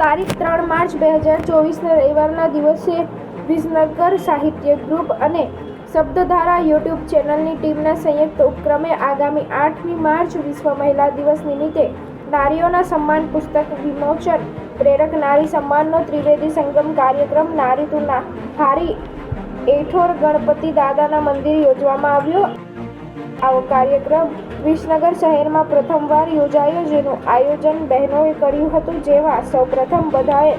તારીખ ત્રણ માર્ચ બે હજાર ચોવીસના રવિવારના દિવસે વિસનગર સાહિત્ય ગ્રુપ અને શબ્દધારા યુટ્યુબ ચેનલની ટીમના સંયુક્ત ઉપક્રમે આગામી આઠમી માર્ચ વિશ્વ મહિલા દિવસ નિમિત્તે નારીઓના સન્માન પુસ્તક વિમોચન, પ્રેરક નારી સન્માનનો ત્રિવેદી સંગમ કાર્યક્રમ નારી તુના હારી એઠોર ગણપતિ દાદાના મંદિર યોજવામાં આવ્યો. આવો કાર્યક્રમ વિસનગર શહેરમાં પ્રથમવાર યોજાયો, જેનું આયોજન બહેનોએ કર્યું હતું, જેમાં સૌપ્રથમ બધાએ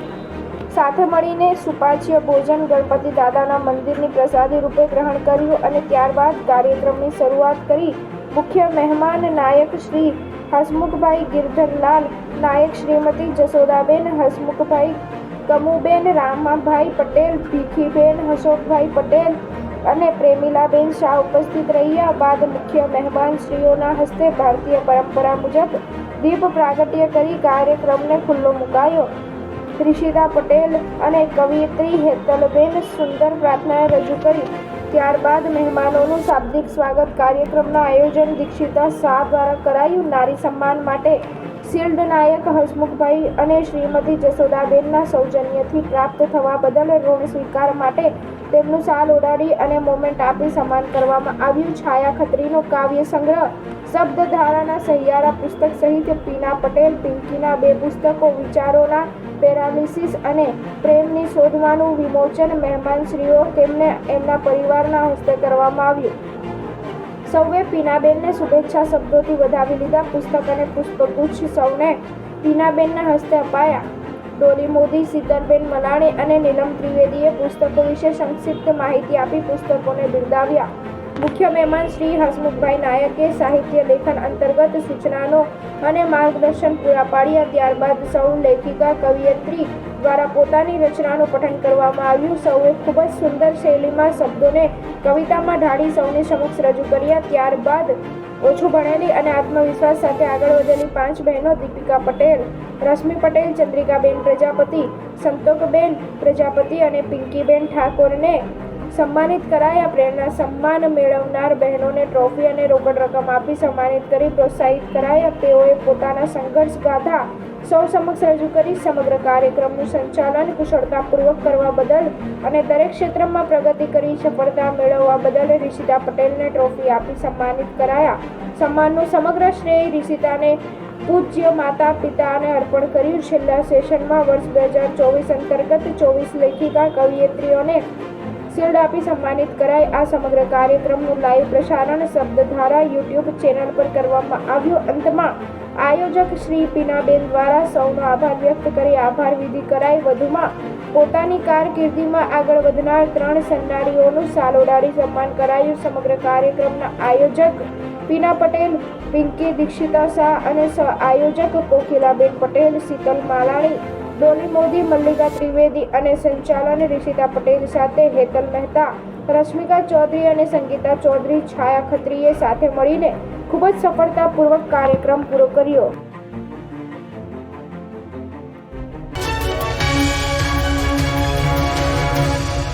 સાથે મળીને સુપાચ્ય ભોજન ગણપતિ દાદાના મંદિરની પ્રસાદી રૂપે ગ્રહણ કર્યું અને ત્યારબાદ કાર્યક્રમની શરૂઆત કરી મુખ્ય મહેમાન નાયક શ્રી હસમુખભાઈ ગિરધરલાલ, નાયક શ્રીમતી જસોદાબેન હસમુખભાઈ કમુબેન, રામાભાઈ પટેલ, ભીખીબેન, હશોકભાઈ પટેલ અને પ્રેમિલાબેન શાહ ઉપસ્થિત રહ્યા બાદ મુખ્ય મહેમાન શ્રીઓના હસ્તે ભારતીય પરંપરા મુજબ દીપ પ્રાગટ્ય કરી કાર્યક્રમને ખુલ્લો મુકાયો. રિષિતા પટેલ અને કવિયત્રી હેતલબેન સુંદર પ્રાર્થના રજૂ કરી. ત્યારબાદ મહેમાનોનું શાબ્દિક સ્વાગત કાર્યક્રમનું આયોજન દીક્ષિતા શાહ દ્વારા કરાયું. નારી સન્માન માટે શિલ્ડ નાયક હસમુખભાઈ અને શ્રીમતી જસોદાબેનના સૌજન્યથી પ્રાપ્ત થવા બદલ ઋણ સ્વીકાર માટે તેમનું સાલ ઉડાડી અને મોમેન્ટ આપી સન્માન કરવામાં આવ્યું. છાયા ખત્રીનો કાવ્ય સંગ્રહ, શબ્દધારાના સહિયારા પુસ્તક સહિત પીના પટેલ, પિંકીના બે પુસ્તકો, વિચારોના પેરાલિસિસ અને પ્રેમની શોધવાનું વિમોચન મહેમાનશ્રીઓ તેમને એમના પરિવારના હસ્તે કરવામાં આવ્યું. સૌએ પીનાબેનને શુભેચ્છા શબ્દોથી વધાવી લીધા. પુસ્તક અને પુષ્પગુચ્છ સૌને પીનાબેનના હસ્તે અપાયા. ડોલી મોદી, સિદ્ધરબેન મલાણી અને નીલમ ત્રિવેદીએ પુસ્તકો વિશે સંક્ષિપ્ત માહિતી આપી પુસ્તકોને બિરદાવ્યા. મુખ્ય મહેમાન શ્રી હસમુખભાઈ નાયકે સાહિત્ય લેખન અંતર્ગત સૂચનાનો અને માર્ગદર્શન પૂરા પાડ્યા, ત્યારબાદ સૌ લેખિકા, કવિયત્રી દ્વારા પોતાની રચનાનું પઠન કરવામાં આવ્યું. સૌએ ખૂબ જ સુંદર શૈલીમાં શબ્દોને કવિતામાં ઢાળી સૌની સમક્ષ રજૂ કર્યા. ત્યારબાદ ઓછું ભણેલી અને આત્મવિશ્વાસ સાથે આગળ વધેલી પાંચ બહેનો દીપિકા પટેલ, રશ્મિ પટેલ, ચંદ્રિકાબેન પ્રજાપતિ, સંતોકબેન પ્રજાપતિ અને પિંકીબેન ઠાકોરને સન્માનિત કરાયા પ્રેરણા સન્માન મેળવનાર બહેનોને ટ્રોફી અને રોકડ રકમ આપી સન્માનિત કરી પ્રોત્સાહિત કરાયા તેઓએ પોતાના સંઘર્ષ ગાથા સૌ સમક્ષ રજૂ કરી સમગ્ર કાર્યક્રમનું સંચાલન કુશળતાપૂર્વક કરવા બદલ અને દરેક ક્ષેત્રમાં પ્રગતિ કરી, સફળતા મેળવવા બદલ રિષિતા પટેલને ટ્રોફી આપી, સન્માનિત કરાયા. સન્માનનું સમગ્ર શ્રેય રિષિતાને પૂજ્ય માતા, પિતાને અર્પણ કર્યું. છેલ્લા સેશનમાં વર્ષ બે હજાર ચોવીસ અંતર્ગત ચોવીસ લેખિકા, કવિયત્રીઓને શિલ્ડ આપી સન્માનિત કરાઈ. આ સમગ્ર કાર્યક્રમનું લાઈવ પ્રસારણ શબ્દધારા યુટ્યુબ ચેનલ પર કરવામાં આવ્યું. અંતમાં આયોજક શ્રી પીનાબેન દ્વારા સૌનો આભાર વ્યક્ત કરી આભાર વિધિ કરાઈ. વધુમાં પોતાની કારકિર્દીમાં આગળ વધનાર ત્રણ સન્નારીઓનું સાલોડારી સન્માન કરાયું. સમગ્ર કાર્યક્રમના આયોજક પીના પટેલ, પિંકી દીક્ષિતા શાહ અને સહ આયોજક કોકિલાબેન પટેલ, શીતલ માલાણી ડોલી મોદી, મલ્લિકા ત્રિવેદી અને સંચાલન રિષિતા પટેલ સાથે હેતલ મહેતા, રશ્મિકા ચૌધરી અને સંગીતા ચૌધરી છાયા ખત્રીએ સાથે મળીને ખૂબ જ સફળતાપૂર્વક કાર્યક્રમ પૂરો કર્યો.